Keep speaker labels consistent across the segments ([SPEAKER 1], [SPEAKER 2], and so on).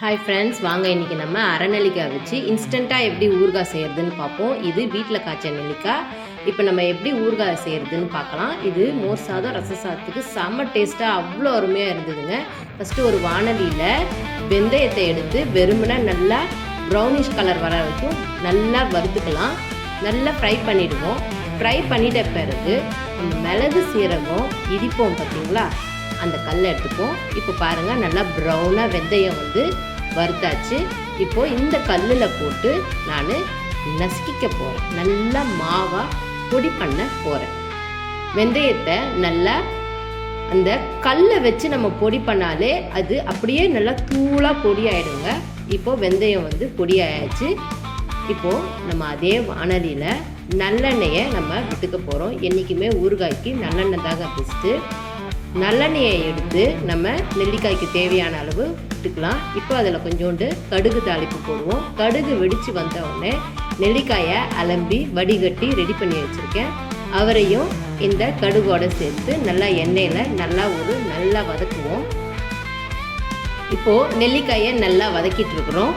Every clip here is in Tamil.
[SPEAKER 1] ஹாய் ஃப்ரெண்ட்ஸ் வாங்க இன்றைக்கி நம்ம அரைநெல்லிக்காய் வச்சு இன்ஸ்டண்ட்டாக எப்படி ஊறுகாய் செய்கிறதுன்னு பார்ப்போம். இது வீட்டில் காய்ச்ச நெல்லிக்காய். இப்போ நம்ம எப்படி ஊறுகாய் செய்கிறதுன்னு பார்க்கலாம். இது மோர் சாதம் ரச சாதத்துக்கு செம்ம டேஸ்ட்டாக அவ்வளோ அருமையாக இருந்ததுங்க. ஃபஸ்ட்டு ஒரு வானலியில் வெந்தயத்தை எடுத்து வெறுமனை நல்லா ப்ரௌனிஷ் கலர் வர வரைக்கும் நல்லா வறுத்துக்கலாம். நல்லா ஃப்ரை பண்ணிவிடுவோம் ஃப்ரை பண்ணிட்ட பிறகு மிளகு சீரகம் இடிப்போம் பார்த்தீங்களா அந்த கல்லை எடுத்துப்போம். இப்போ பாருங்கள் நல்லா ப்ரௌனாக வெந்தயம் வந்து வறுத்தாச்சு. இப்போது இந்த கல்லில் போட்டு நான் நசுக்கிக்க போகிறேன் நல்லா மாவாக பொடி பண்ண போகிறேன் வெந்தயத்தை நல்லா அந்த கல்லை வச்சு நம்ம பொடி பண்ணாலே அது அப்படியே நல்லா தூளாக பொடி ஆகிடுங்க இப்போது வெந்தயம் வந்து பொடி ஆயாச்சு. இப்போது நம்ம அதே வானலியில் நல்லெண்ணெயை நம்ம விட்டுக்க போகிறோம் என்றைக்குமே ஊறுகாய்க்கு நல்லெண்ணெய் தாங்க பெஸ்ட்டு நல்லெண்ணெயை எடுத்து நம்ம நெல்லிக்காய்க்கு தேவையான அளவு விட்டுக்கலாம் இப்போ அதில் கொஞ்சோண்டு கடுகு தாளிப்பு போடுவோம். கடுகு வெடித்து வந்த உடனே நெல்லிக்காயை அலம்பி வடிகட்டி ரெடி பண்ணி வச்சுருக்கேன். அவரையும் இந்த கடுகோடு சேர்த்து நல்லா எண்ணெயில் நல்லா ஒரு நல்லா வதக்குவோம். இப்போது நெல்லிக்காயை நல்லா வதக்கிட்டு இருக்கிறோம்.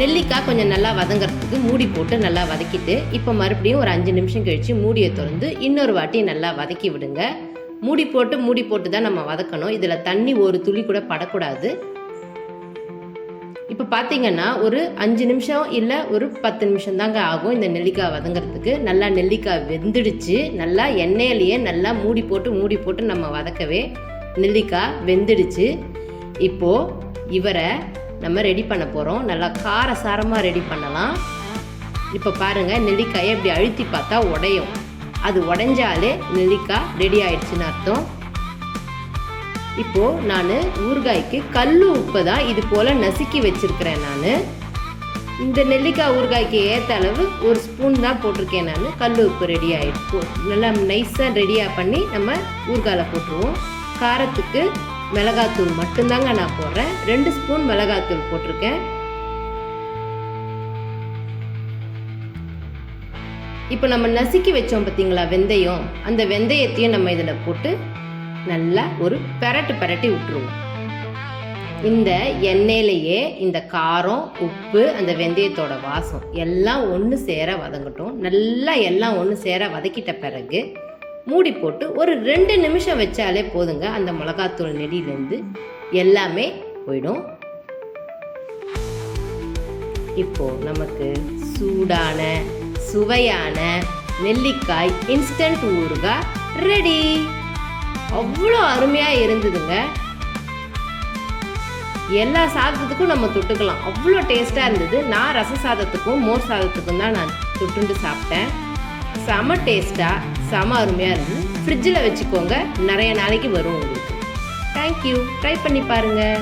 [SPEAKER 1] நெல்லிக்காய் கொஞ்சம் நல்லா வதங்கிறதுக்கு மூடி போட்டு நல்லா வதக்கிட்டு இப்போ மறுபடியும் ஒரு அஞ்சு நிமிஷம் கழித்து மூடியை திறந்து இன்னொரு வாட்டி நல்லா வதக்கி விடுங்க. மூடி போட்டு மூடி போட்டு தான் நம்ம வதக்கணும். இதில் தண்ணி ஒரு துளி கூட படக்கூடாது. இப்போ பார்த்தீங்கன்னா ஒரு அஞ்சு நிமிஷம் இல்லை ஒரு பத்து நிமிஷம் தாங்க ஆகும் இந்த நெல்லிக்காய் வதங்கிறதுக்கு. நல்லா நெல்லிக்காய் வெந்துடுச்சு. நல்லா எண்ணெயிலேயே நல்லா மூடி போட்டு மூடி போட்டு நம்ம வதக்கவே நெல்லிக்காய் வெந்துடுச்சு. இப்போது இவரை நம்ம ரெடி பண்ண போகிறோம் நல்லா காரசாரமாக ரெடி பண்ணலாம். இப்போ பாருங்கள் நெல்லிக்காயை இப்படி அழுத்தி பார்த்தா உடையும். அது உடைஞ்சாலே நெல்லிக்காய் ரெடி ஆயிடுச்சுன்னு அர்த்தம். இப்போது நான் ஊறுகாய்க்கு கல் உப்பு தான் இது போல் நசுக்கி வச்சுருக்கிறேன் நான். இந்த நெல்லிக்காய் ஊறுகாய்க்கு ஏற்ற அளவு ஒரு ஸ்பூன் தான் போட்டிருக்கேன் நான். கல் உப்பு ரெடி ஆகிடுச்சு நல்லா நைஸாக ரெடியாக பண்ணி நம்ம ஊறுகாயில் போட்டுருவோம். காரத்துக்கு மிளகாத்தூள் மட்டும்தாங்க நான் போடுறேன். ரெண்டு ஸ்பூன் மிளகாத்தூள் போட்டிருக்கேன். இப்போ நம்ம நசுக்கி வச்சோம் பார்த்தீங்களா வெந்தயம்? அந்த வெந்தயத்தையும் நம்ம இதில் போட்டு நல்லா ஒரு பெரட்டு பெரட்டி விட்டுருவோம். இந்த எண்ணெயிலேயே இந்த காரம் உப்பு அந்த வெந்தயத்தோட வாசம் எல்லாம் ஒன்று சேர வதங்கட்டும். நல்லா எல்லாம் ஒன்று சேர வதக்கிட்ட பிறகு மூடி போட்டு ஒரு ரெண்டு நிமிஷம் வச்சாலே போதுங்க. அந்த மிளகாத்தூள் நெடியிலேருந்து எல்லாமே போயிடும். இப்போ நமக்கு சூடான சுவையான நெல்லிக்காய் இன்ஸ்டன்ட் ஊறுகாய் ரெடி அவ்வளோ அருமையாக இருந்ததுங்க. எல்லா சாதத்துக்கும் நம்ம தொட்டுக்கலாம். அவ்வளோ டேஸ்ட்டாக இருந்தது. நான் ரச சாதத்துக்கும் மோர் சாதத்துக்கும் தான் நான் தொட்டுண்டு சாப்பிட்டேன். செம டேஸ்ட்டாக செம அருமையாக இருக்கும் ஃப்ரிட்ஜில் வச்சுக்கோங்க. நிறைய நாளைக்கு வரும் உங்களுக்கு. தேங்க்யூ ட்ரை பண்ணி பாருங்கள்